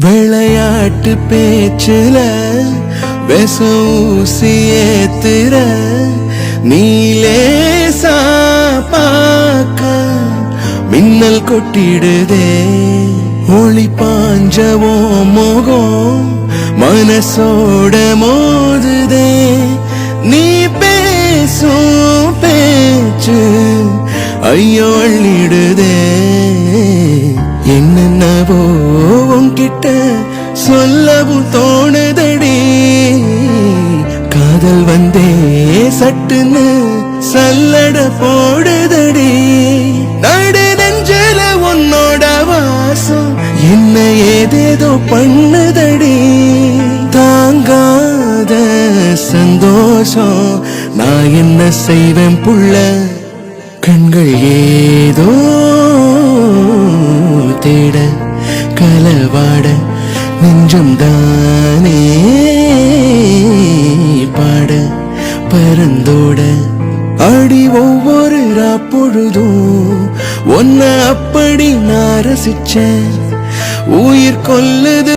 விளையாட்டு பேச்சுல வெசூசி ஏத்துற நீலே பார்க்க மின்னல் கொட்டிடுதே. ஒளி பாஞ்சவோ முகம் மனசோட மோதுதே. நீ பேசும் பேச்சு ஐயோ அள்ளிடுதே. என்னென்னவோ கிட்ட சொல்லவும் தோணுதடி. காதல் வந்தே சட்டுன்னு சல்லட போடுதடி. நடு நெஞ்சல உன்னோட வாசம் என்ன ஏதேதோ பண்ணுதடி. தாங்காத சந்தோஷம் நான் என்ன செய்வேன் புள்ள? கண்கள் ஏதோ தேட. கலவாட நெஞ்சம் தானே பாட பரந்தோட அடி ஒவ்வொரு பொழுதும் ஒன்ன அப்படி நான் ரசிச்சேன். உயிர் கொல்லுது